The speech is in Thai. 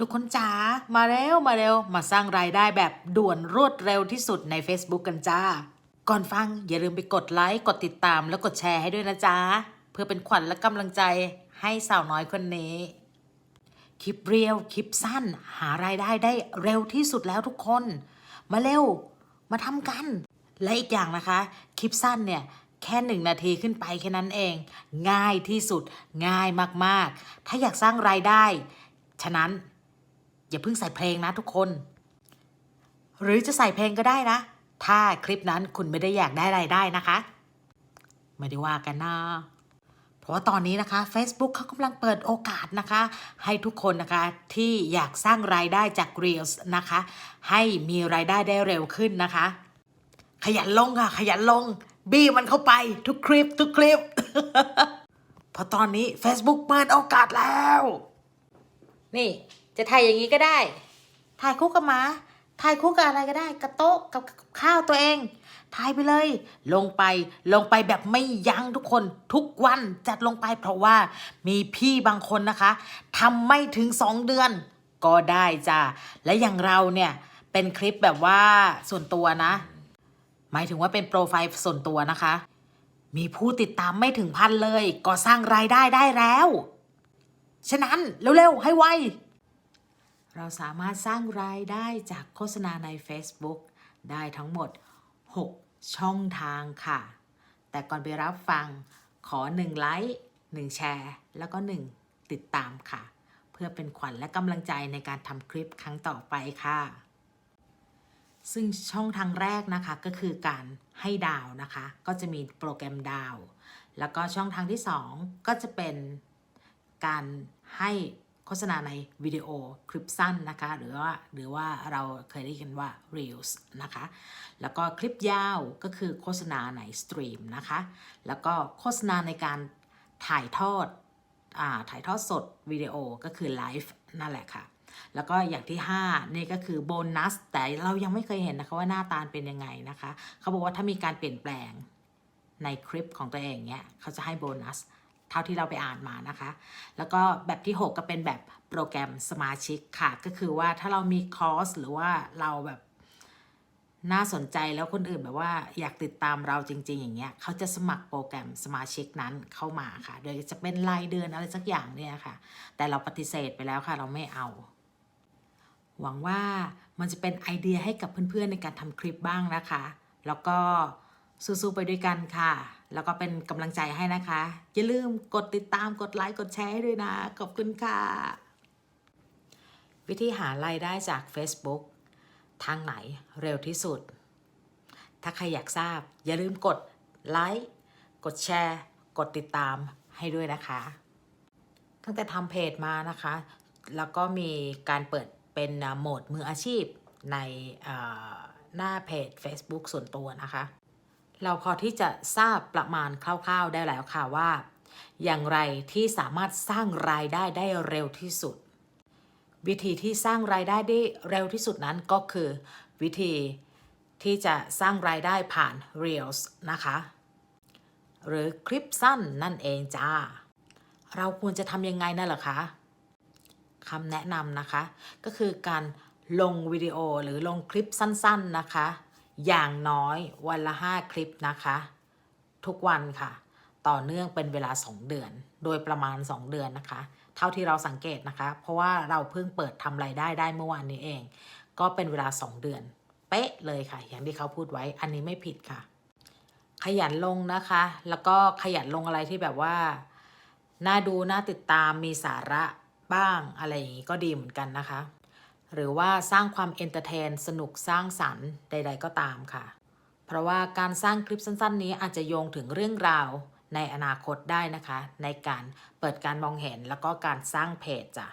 ทุกคนจ๋ามาเร็วมาเร็ว มาสร้างรายได้แบบด่วนรวดเร็วที่สุดใน Facebook กันจ้า ก่อนฟังอย่าลืมไปกดไลค์กดติดตามแล้วกดแชร์ให้ด้วยนะจ๊ะเพื่อเป็นขวัญและกำลังใจให้สาวน้อยคนนี้ คลิปเรียวคลิปสั้น หารายได้ได้เร็วที่สุดแล้วทุกคน มาเร็ว มาทำกัน และอีกอย่างนะคะ คลิปสั้นเนี่ยแค่หนึ่งนาทีขึ้นไปแค่นั้นเอง ง่ายที่สุดง่ายมากๆ ถ้าอยากสร้างรายได้ ฉะนั้น อย่าเพิ่งใส่เพลงนะทุกคน หรือจะใส่เพลงก็ได้นะ ถ้าคลิปนั้นคุณไม่ได้อยากได้รายได้นะคะ ไม่ได้ว่ากันนะเพราะว่าตอนนี้นะคะ Facebook เขากำลังเปิดโอกาสนะคะ ให้ทุกคนนะคะที่อยากสร้างรายได้จาก Reels นะคะ ให้มีรายได้ได้เร็วขึ้นนะคะ ขยันลงค่ะ ขยันลง บี้มันเข้าไปทุกคลิป ทุกคลิป เพราะตอนนี้ Facebook เปิดโอกาสแล้ว นี่ จะถ่ายอย่างนี้ก็ได้ ถ่ายคู่กับหมา ถ่ายคู่กับอะไรก็ได้กับโต๊ะกับข้าวตัวเอง ถ่ายไปเลย ลงไป ลงไปแบบไม่ยั้งทุกคน ทุกวันจัดลงไปเพราะว่ามีพี่บางคนนะคะทำไม่ถึงสองเดือน ก็ได้จ้ะและอย่างเราเนี่ยเป็นคลิปแบบว่าส่วนตัวนะ หมายถึงว่าเป็นโปรไฟล์ส่วนตัวนะคะ มีผู้ติดตามไม่ถึงพันเลย ก็สร้างรายได้ได้แล้ว ฉะนั้นเร็วๆให้ไว เราสามารถสร้างรายได้จากโฆษณาใน Facebook ได้ทั้งหมด 6 ช่องทางค่ะ แต่ก่อนไปรับฟังขอ 1 ไลค์1แชร์ แล้วก็ 1 ติดตามค่ะ เพื่อเป็นขวัญและกำลังใจในการทำคลิปครั้งต่อไปค่ะ ซึ่งช่องทางแรกนะคะก็คือการให้ดาวนะคะ ก็จะมีโปรแกรมดาว แล้วก็ช่องทางที่ 2 ก็จะเป็นการให้ โฆษณาในวิดีโอคลิปสั้นนะคะ หรือว่าหรือว่าเราเคยได้ยินว่า Reels นะคะ แล้วก็คลิปยาวก็คือโฆษณาในสตรีมนะคะ แล้วก็โฆษณาในการถ่ายทอดอ่าถ่ายทอดสดวิดีโอก็คือไลฟ์นั่นแหละค่ะ แล้วก็อย่างที่ 5 นี่ก็คือโบนัส แต่เรายังไม่เคยเห็นนะคะว่าหน้าตาเป็นยังไงนะคะ เขาบอกว่าถ้ามีการเปลี่ยนแปลงในคลิปของตัวเองเนี้ยเขาจะให้โบนัส เท่าที่เราไปอ่านมานะคะ แล้วก็แบบที่ 6 ก็เป็นแบบโปรแกรมสมาชิกค่ะ ก็คือว่าถ้าเรามีคอร์สหรือว่าเราแบบน่าสนใจแล้วคนอื่นแบบว่าอยากติดตามเราจริง ๆ อย่างเงี้ยเขาจะสมัครโปรแกรมสมาชิกนั้นเข้ามาค่ะ โดยจะเป็นรายเดือนอะไรสักอย่างเนี่ยค่ะ แต่เราปฏิเสธไปแล้วค่ะ เราไม่เอา หวังว่ามันจะเป็นไอเดียให้กับเพื่อนๆในการทำคลิปบ้างนะคะ แล้วก็ สู้ๆไปด้วยกันค่ะ แล้วก็เป็นกำลังใจให้นะคะ อย่าลืมกดติดตามกดไลค์กดแชร์ให้ด้วยนะ ขอบคุณค่ะ วิธีหารายได้จาก Facebook ทางไหนเร็วที่สุด ถ้าใครอยากทราบ อย่าลืมกดไลค์กดแชร์ กดติดตามให้ด้วยนะคะ ตั้งแต่ทำเพจมานะคะ แล้วก็มีการเปิดเป็นโหมดมืออาชีพในหน้าเพจ Facebook ส่วนตัวนะคะ เราพอที่จะทราบประมาณคร่าวๆได้แล้วค่ะว่า อย่างไรที่สามารถสร้างรายได้ได้เร็วที่สุด วิธีที่สร้างรายได้ได้เร็วที่สุดนั้นก็คือ วิธีที่จะสร้างรายได้ผ่าน Reels นะคะ หรือคลิปสั้นนั่นเองจ้า เราควรจะทำยังไงนั่นเหรอคะคำแนะนำนะคะ ก็คือการลงวิดีโอหรือลงคลิปสั้นๆนะคะ อย่างน้อยวันละ5คลิปนะคะ ทุกวันค่ะ ต่อเนื่องเป็นเวลา 2 เดือน โดยประมาณ 2 เดือนนะคะ เท่าที่เราสังเกตนะคะ เพราะว่าเราเพิ่งเปิดทำรายได้ได้เมื่อวานนี้เอง ก็เป็นเวลา 2 เดือน เป๊ะเลยค่ะ อย่างที่เขาพูดไว้อันนี้ไม่ผิดค่ะ ขยันลงนะคะ แล้วก็ขยันลงอะไรที่แบบว่าน่าดูน่าติดตามมีสาระบ้างอะไรอย่างนี้ก็ดีเหมือนกันนะคะ หรือว่าสร้างความเอนเตอร์เทน สนุกสร้างสรรค์ใด ๆ ก็ตามค่ะ เพราะว่าการสร้างคลิปสั้น ๆ นี้อาจจะโยงถึงเรื่องราวในอนาคตได้นะคะ ในการเปิดการมองเห็นแล้วก็การสร้างเพจจ้ะ